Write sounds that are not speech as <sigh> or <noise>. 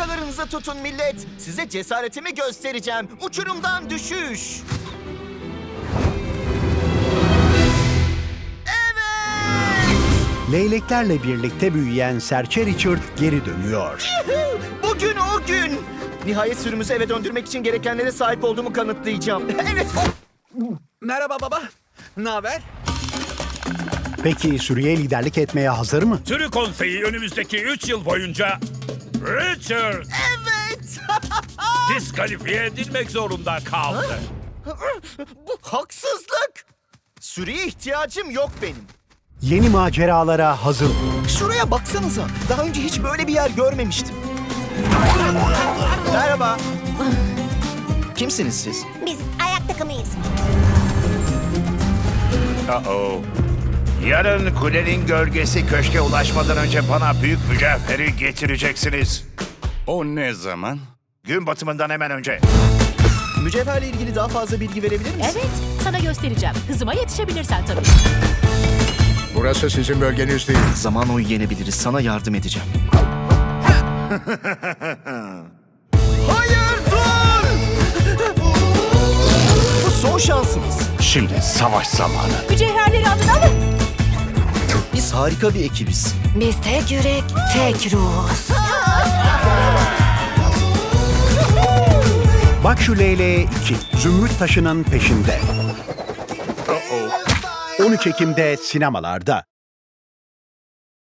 Gagalarınızı tutun millet. Size cesaretimi göstereceğim. Uçurumdan düşüş. Evet! Leyleklerle birlikte büyüyen serçe Richard geri dönüyor. Bugün o gün. Nihayet sürümüzü eve döndürmek için gerekenlere sahip olduğumu kanıtlayacağım. <laughs> Evet, o- Merhaba baba. Ne haber? Peki sürüye liderlik etmeye hazır mı? Sürü konseyi önümüzdeki 3 yıl boyunca Richard evet. <laughs> diskalifiye edilmek zorunda kaldı. Bu haksızlık. Sürüye ihtiyacım yok benim. Yeni maceralara hazır? Şuraya baksanıza. Daha önce hiç böyle bir yer görmemiştim. Merhaba. Kimsiniz siz? Biz ayak takımıyız. Uh-oh. Yarın kulenin gölgesi köşke ulaşmadan önce bana büyük mücevheri getireceksiniz. O ne zaman? Gün batımından hemen önce. Mücevherle ilgili daha fazla bilgi verebilir misin? Evet, sana göstereceğim. Hızıma yetişebilirsen tabii. Burası sizin bölgeniz değil. Zaman oyu yenebiliriz. Sana yardım edeceğim. <laughs> Hayır dur! Bu son şansımız. Şimdi savaş zamanı. Mücevherleri alın alın. Biz harika bir ekibiz. Biz tek yürek, tek ruh. Bak şu leyleğe 2. Zümrüt taşının peşinde. 13 Ekim'de sinemalarda.